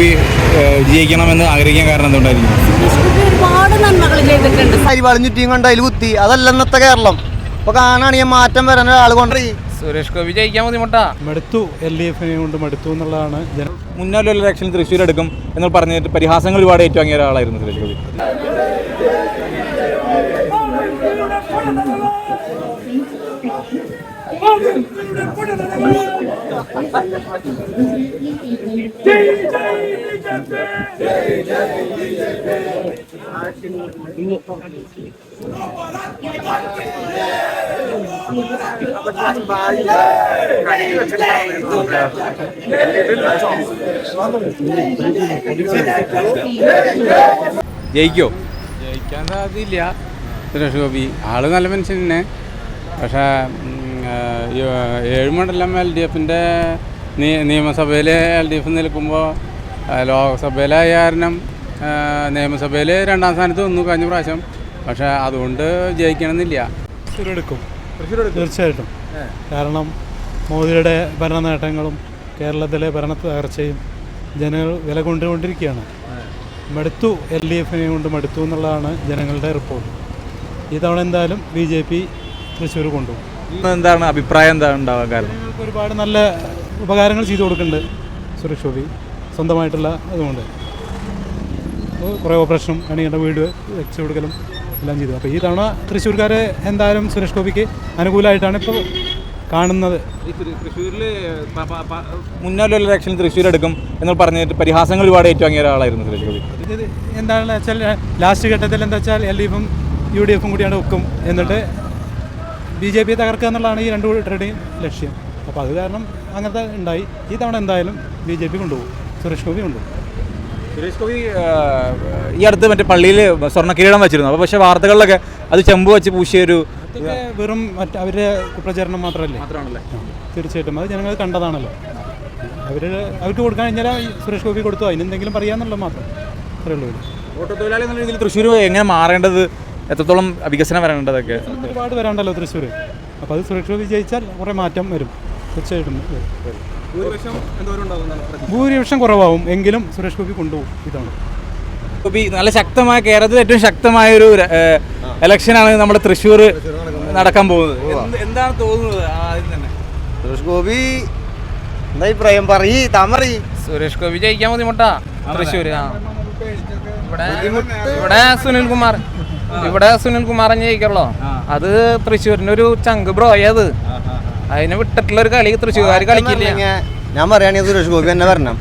ഗോപി ഏഹ്, വിജയിക്കണമെന്ന് ആഗ്രഹിക്കാൻ കാരണം എന്തുകൊണ്ടായിരിക്കും? സുരേഷ് ഒരുപാട് നന്മകൾ ചെയ്തിട്ടുണ്ട്. അരിവാളും ചുറ്റിയും കണ്ട് അതിൽ കുത്തി. അതല്ല ഇന്നത്തെ കേരളം. ഇപ്പൊ കാണാണെങ്കിൽ മാറ്റം വരാൻ ഒരാൾ കൊണ്ടേ സുരേഷ് ഗോപി. ജയിക്കാൻ ബുദ്ധിമുട്ടാ മടുത്തു. എൽ ഡി എഫിനെ കൊണ്ട് മടുത്തു എന്നുള്ളതാണ് മുന്നാലുള്ള ഇലക്ഷനിൽ തൃശ്ശൂർ എടുക്കും എന്ന് പറഞ്ഞിട്ട് പരിഹാസങ്ങൾ ഒരുപാട് ഏറ്റുവാങ്ങിയ ഒരാളായിരുന്നു സുരേഷ് ഗോപി. ജയിക്കോ? ജയിക്കാൻ സാധ്യതയില്ല. സുരേഷ് ഗോപി ആൾ നല്ല മനുഷ്യൻ തന്നെ പക്ഷേ ഏഴുമണ്ഡലം എൽ ഡി എഫിന്റെ നിയമസഭയിൽ എൽ ഡി എഫ് നിൽക്കുമ്പോൾ ലോക്സഭയിലെ കാരണം നിയമസഭയിൽ രണ്ടാം സ്ഥാനത്ത് വന്നു കഴിഞ്ഞ പ്രാവശ്യം. പക്ഷേ അതുകൊണ്ട് ജയിക്കണമെന്നില്ല. എടുക്കും തീർച്ചയായിട്ടും. കാരണം മോദിയുടെ ഭരണ നേട്ടങ്ങളും കേരളത്തിലെ ഭരണ തകർച്ചയും ജനങ്ങൾ വില കൊണ്ടുകൊണ്ടിരിക്കുകയാണ്. മടുത്തു എൽ ഡി എഫിനെ കൊണ്ട് മടുത്തു എന്നുള്ളതാണ് ജനങ്ങളുടെ റിപ്പോർട്ട്. ഇതവണ എന്തായാലും ബി ജെ പി തൃശ്ശൂർ കൊണ്ടുപോകും. എന്താണ് അഭിപ്രായം? എന്താണ് ഉണ്ടാവാൻ കാരണം? ഒരുപാട് നല്ല ഉപകാരങ്ങൾ ചെയ്തു കൊടുക്കുന്നുണ്ട് സുരേഷ് ഗോപി. സ്വന്തമായിട്ടുള്ള അതുകൊണ്ട്. കുറേ ഓപ്പറേഷനും അണിയുടെ വീട് വെച്ചു കൊടുക്കലും എല്ലാം ചെയ്തു അപ്പോൾ ഈ തവണ തൃശ്ശൂർക്കാരെ എന്തായാലും സുരേഷ് ഗോപിക്ക് അനുകൂലമായിട്ടാണ് ഇപ്പോൾ കാണുന്നത്. തൃശ്ശൂരിൽ മുന്നാലുള്ള ഇലക്ഷനിൽ തൃശ്ശൂർ എടുക്കും എന്ന് പറഞ്ഞിട്ട് പരിഹാസങ്ങൾ ഒരുപാട് ഏറ്റുവാങ്ങിയ ഒരാളായിരുന്നു സുരേഷ് ഗോപി. എന്താണെന്ന് വെച്ചാൽ ലാസ്റ്റ് ഘട്ടത്തിൽ എന്താ വെച്ചാൽ എൽ ഡി എഫും യു ഡി എഫും കൂടിയാണ് ഒക്കും എന്നിട്ട് ബി ജെ പി തകർക്കുക എന്നുള്ളതാണ് ഈ രണ്ട് കൂട്ടരുടെയും ലക്ഷ്യം. അപ്പോൾ അത് കാരണം അങ്ങനത്തെ ഉണ്ടായി. ഈ തവണ എന്തായാലും ബി ജെ പി കൊണ്ടുപോകും സുരേഷ് ഗോപി കൊണ്ടുപോകും. സുരേഷ് ഗോപി ഈ അടുത്ത് മറ്റേ പള്ളിയിൽ സ്വർണ കിരീടം വെച്ചിരുന്നു. അപ്പോൾ പക്ഷേ വാർത്തകളിലൊക്കെ അത് ചെമ്പ് വെച്ച് പൂശിയ ഒരു വെറും മറ്റേ അവരുടെ പ്രചരണം മാത്രമല്ലേ? മാത്രമാണല്ലേ. തീർച്ചയായിട്ടും. അത് ജനങ്ങൾ കണ്ടതാണല്ലോ. അവർ അവർക്ക് കൊടുക്കാൻ കഴിഞ്ഞാൽ സുരേഷ് ഗോപി കൊടുത്തു. അതിനെന്തെങ്കിലും പറയാന്നുള്ളത് മാത്രം. അത്രേ ഉള്ളൂ. ഓട്ടോ തൊഴിലാളി എന്നുള്ള രീതിയിൽ തൃശ്ശൂർ എങ്ങനെ മാറേണ്ടത്? എത്രത്തോളം വികസനം വരേണ്ടതൊക്കെ? ഒരുപാട് വരാണ്ടല്ലോ തൃശ്ശൂർ അപ്പോൾ അത് സുരേഷ് ഗോപി ജയിച്ചാൽ കുറേ മാറ്റം വരും. തീർച്ചയായിട്ടും. ഭൂരിപക്ഷം കുറവാകും എങ്കിലും സുരേഷ് ഗോപി കൊണ്ടുപോകും. ഇതാണ്. ഗോപി നല്ല ശക്തമായ കേരളത്തിൽ ഏറ്റവും ശക്തമായ ഒരു ഇലക്ഷനാണ് നമ്മുടെ തൃശ്ശൂർ നടക്കാൻ പോകുന്നത്. എന്താണ് തോന്നുന്നത് ആദ്യം തന്നെ? സുരേഷ് ഗോപി എന്താ അഭിപ്രായം? പറയ് പറയ് സുരേഷ് ഗോപി ജയിക്കാൻ ബുദ്ധിമുട്ടാ. തൃശ്ശൂര് ആ. ഇവിടെ ഇവിടെ സുനിൽ കുമാർ ഇവിടെ സുനിൽ കുമാർ ജയിക്കുള്ളൂ. അത് തൃശ്ശൂരിന്റെ ഒരു ചങ്ക് ബ്രോ ബ്രോയത് അതിനെ വിട്ടിട്ടുള്ള ഒരു കളി തൃശ്ശൂർകാർ കളിക്കില്ല. ഞാൻ- പറയുകയാണെങ്കിൽ സുരേഷ് ഗോപി തന്നെ വരണം.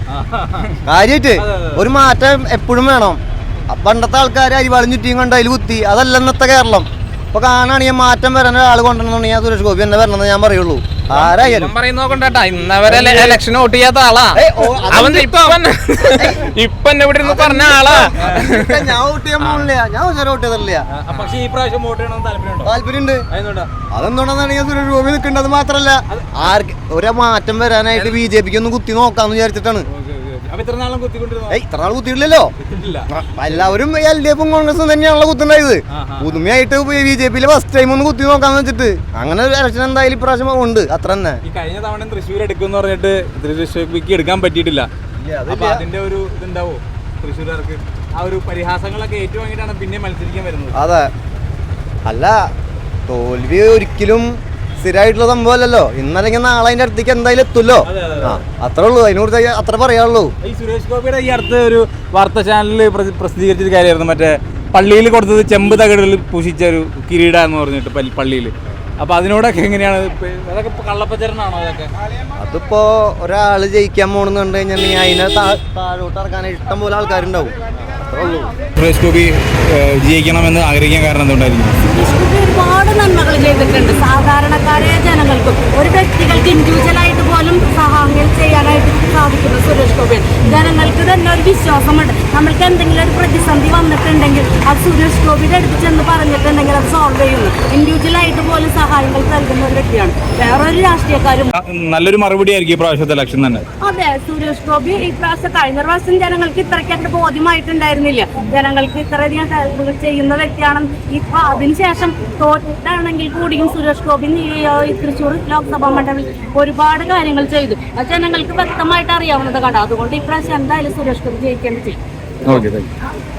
കാര്യമായിട്ട് ഒരു മാറ്റം എപ്പോഴും വേണം. പണ്ടത്തെ ആൾക്കാർ അരിവാളും ചുറ്റിയും കൊണ്ട് അതിൽ കുത്തി. അതല്ല ഇന്നത്തെ കേരളം. ഇപ്പൊ കാണാണെങ്കിൽ മാറ്റം വരാൻ ഒരാൾ കൊണ്ടുവരണമെന്നുണ്ടെങ്കിൽ സുരേഷ് ഗോപി തന്നെ വരണമെന്ന് ഞാൻ പറയുള്ളൂ. ആരായാലും. പറയുന്ന ഇന്നവരെ ഇലക്ഷൻ വോട്ട് ചെയ്യാത്ത ആളാ. അവൻ ഇപ്പം? ഇപ്പൊ എന്നെ ഇവിടെ പറഞ്ഞ ആളാ. ഞാൻ വോട്ട് ചെയ്യാൻ പോണില്ല. ഞാൻ ഒരു വോട്ട് പക്ഷേ ഈ പ്രാവശ്യം വോട്ട് ചെയ്യണമെന്ന് താല്പര്യമുണ്ടോ? താല്പര്യമുണ്ട്. അതിനുണ്ടോ അതെന്തുകൊണ്ടാണെങ്കിൽ സുരേഷ് ഗോപി നിൽക്കേണ്ടത് മാത്രല്ല. ആർക്ക് ഒരു മാറ്റം വരാനായിട്ട് ബി ജെ പിക്ക് ഒന്ന് കുത്തി നോക്കാന്ന് വിചാരിച്ചിട്ടാണ്. ഇത്ര നാൾ കുത്തിയിട്ടില്ലല്ലോ. എല്ലാവരും എൽ ഡി എഫും കോൺഗ്രസും തന്നെയാണല്ലോ കുത്തുണ്ടായത്. പുതുമയായിട്ട് ബി ജെ പിയിലെ ഫസ്റ്റ് ടൈം ഒന്ന് കുത്തി നോക്കാന്ന് വെച്ചിട്ട് അങ്ങനെ ഒരു ഇലക്ഷൻ എന്തായാലും ഇപ്രാവശ്യം ഉണ്ട് അത്ര തന്നെ. കഴിഞ്ഞ തവണ തൃശ്ശൂർ എടുക്കും പറഞ്ഞിട്ട് തൃശ്ശൂർക്ക് എടുക്കാൻ പറ്റിയിട്ടില്ല. അപ്പൊ അതിന്റെ ഒരു ഇതുണ്ടാവോ? തൃശ്ശൂർകാർക്ക് ആ ഒരു പരിഹാസങ്ങളൊക്കെ ഏറ്റുവാങ്ങിയിട്ടാണ് പിന്നെ മത്സരിക്കാൻ വരുന്നത്. അതെ. അല്ല തോൽവി ഒരിക്കലും സ്ഥിരമായിട്ടുള്ള സംഭവമല്ലല്ലോ. ഇന്നല്ലെങ്കിൽ നാളെ അതിന്റെ അടുത്തേക്ക് എന്തായാലും എത്തുമല്ലോ. ആ അത്രേ ഉള്ളൂ. അതിനെക്കുറിച്ച് അത്ര പറയാനുള്ളൂ. ഈ സുരേഷ് ഗോപിയുടെ ഈ അടുത്ത ഒരു വാർത്താ ചാനലിൽ പ്രസിദ്ധീകരിച്ചൊരു കാര്യമായിരുന്നു. മറ്റേ പള്ളിയിൽ കൊടുത്തത് ചെമ്പ് തകടിൽ പൂശിച്ച ഒരു കിരീട എന്ന് പറഞ്ഞിട്ട് പള്ളിയിൽ അപ്പൊ അതിനോടൊക്കെ എങ്ങനെയാണ്? അതൊക്കെ കള്ളപ്പച്ചരനാണോ അതൊക്കെ? അതിപ്പോ ഒരാൾ ജയിക്കാൻ പോണെന്നുണ്ടെങ്കിൽ അതിനെ താഴോട്ട് ഇറക്കാനായിട്ട് ഇഷ്ടം പോലെ ആൾക്കാരുണ്ടാവും. സുരേഷ് ഗോപി വിജയിക്കണമെന്ന് ആഗ്രഹിക്കാൻ കാരണം എന്തുകൊണ്ടായിരുന്നു സുരേഷ് ഗോപി ഒരുപാട് നന്മകൾ ചെയ്തിട്ടുണ്ട്. സാധാരണക്കാരായ ജനങ്ങൾക്കും ഒരു വ്യക്തികൾക്ക് ഇൻഡിവിജ്വലായിട്ട് പോലും സഹായം ചെയ്യാനായിട്ട് സാധിക്കുന്നു സുരേഷ് ഗോപി. ജനങ്ങൾക്ക് തന്നെ ഒരു വിശ്വാസമുണ്ട്. നമ്മൾക്ക് എന്തെങ്കിലും ഒരു പ്രതിസന്ധി വന്നിട്ടുണ്ടെങ്കിൽ അത് സുരേഷ് ഗോപിയുടെ അടുത്ത് ചെന്ന് അത് സോൾവ് ചെയ്യുന്നു ഇൻഡിവിജ്വലായിട്ട് പോലും സഹായങ്ങൾ നൽകുന്ന ഒരു വ്യക്തിയാണ് വേറൊരു രാഷ്ട്രീയക്കാരും നല്ലൊരു മറുപടി ആയിരിക്കും ഈ പ്രാവശ്യത്തെ ഇലക്ഷൻ തന്നെ. അതെ സുരേഷ് ഗോപി ഈ പ്രാവശ്യം കഴിഞ്ഞ പ്രാവശ്യം ജനങ്ങൾക്ക് ഇത്രയ്ക്കത്ര ബോധ്യമായിട്ടുണ്ടായിരുന്നില്ല. ജനങ്ങൾക്ക് ഇത്രയധികം ചെയ്യുന്ന വ്യക്തിയാണ് ഇപ്പൊ അതിനുശേഷം തോറ്റാണെങ്കിൽ കൂടിയും സുരേഷ് ഗോപി തൃശ്ശൂർ ലോക്സഭാ മണ്ഡലത്തിൽ ഒരുപാട് കാര്യങ്ങൾ ചെയ്തു. അത് ജനങ്ങൾക്ക് വ്യക്തമായിട്ട് അറിയാവുന്നത് കണ്ടോ? അതുകൊണ്ട് ഇപ്രാവശ്യം എന്തായാലും സുരേഷ് ഗോപി ജയിക്കേണ്ടി ചെയ്യും